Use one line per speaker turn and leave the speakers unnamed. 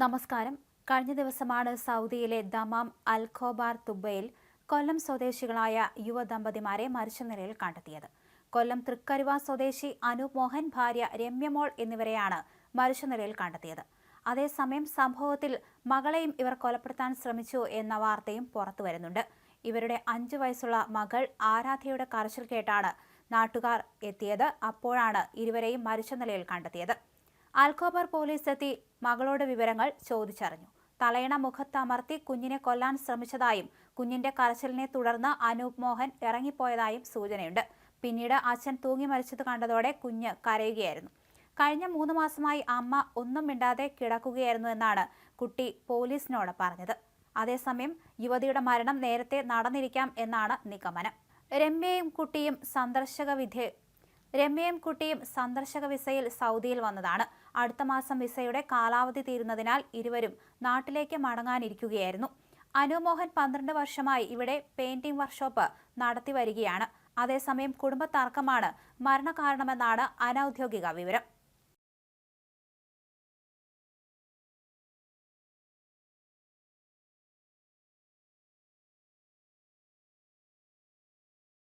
നമസ്കാരം. കഴിഞ്ഞ ദിവസമാണ് സൗദിയിലെ ദമാം അൽ ഖോബാർ തുബയിൽ കൊല്ലം സ്വദേശികളായ യുവദമ്പതിമാരെ മരിച്ച നിലയിൽ കണ്ടെത്തിയത്. കൊല്ലം തൃക്കരുവ സ്വദേശി അനൂപ് മോഹൻ ഭാര്യ രമ്യമോൾ എന്നിവരെയാണ് മരിച്ച നിലയിൽ കണ്ടെത്തിയത്. അതേസമയം സംഭവത്തിൽ മകളെയും ഇവർ കൊലപ്പെടുത്താൻ ശ്രമിച്ചു എന്ന വാർത്തയും പുറത്തു വരുന്നുണ്ട്. ഇവരുടെ അഞ്ചു വയസ്സുള്ള മകൾ ആരാധ്യയുടെ കരച്ചിൽ കേട്ടാണ് നാട്ടുകാർ എത്തിയത്. അപ്പോഴാണ് ഇരുവരെയും മരിച്ച നിലയിൽ കണ്ടെത്തിയത്. ആൽക്കോബർ പോലീസ് എത്തി മകളോട് വിവരങ്ങൾ ചോദിച്ചറിഞ്ഞു. തലയണ മുഖത്തമർത്തി കുഞ്ഞിനെ കൊല്ലാൻ ശ്രമിച്ചതായും കുഞ്ഞിന്റെ കരച്ചിലിനെ തുടർന്ന് അനൂപ് മോഹൻ ഇറങ്ങിപ്പോയതായും സൂചനയുണ്ട്. പിന്നീട് അച്ഛൻ തൂങ്ങി മരിച്ചത് കണ്ടതോടെ കുഞ്ഞ് കരയുകയായിരുന്നു. കഴിഞ്ഞ മൂന്ന് മാസമായി അമ്മ ഒന്നും മിണ്ടാതെ കിടക്കുകയായിരുന്നു എന്നാണ് കുട്ടി പോലീസിനോട് പറഞ്ഞത്. അതേസമയം യുവതിയുടെ മരണം നേരത്തെ നടന്നിരിക്കാം എന്നാണ് നിഗമനം. രമ്യയും കുട്ടിയും സന്ദർശക വിധേ രമ്യയും കുട്ടിയും സന്ദർശക വിസയിൽ സൗദിയിൽ വന്നതാണ്. അടുത്ത മാസം വിസയുടെ കാലാവധി തീരുന്നതിനാൽ ഇരുവരും നാട്ടിലേക്ക് മടങ്ങാനിരിക്കുകയായിരുന്നു. അനുമോഹൻ പന്ത്രണ്ട് വർഷമായി ഇവിടെ പെയിന്റിംഗ് വർക്ക്ഷോപ്പ് നടത്തി വരികയാണ് അതേസമയം കുടുംബ തർക്കമാണ് മരണകാരണമെന്നാണ് അനൌദ്യോഗിക വിവരം.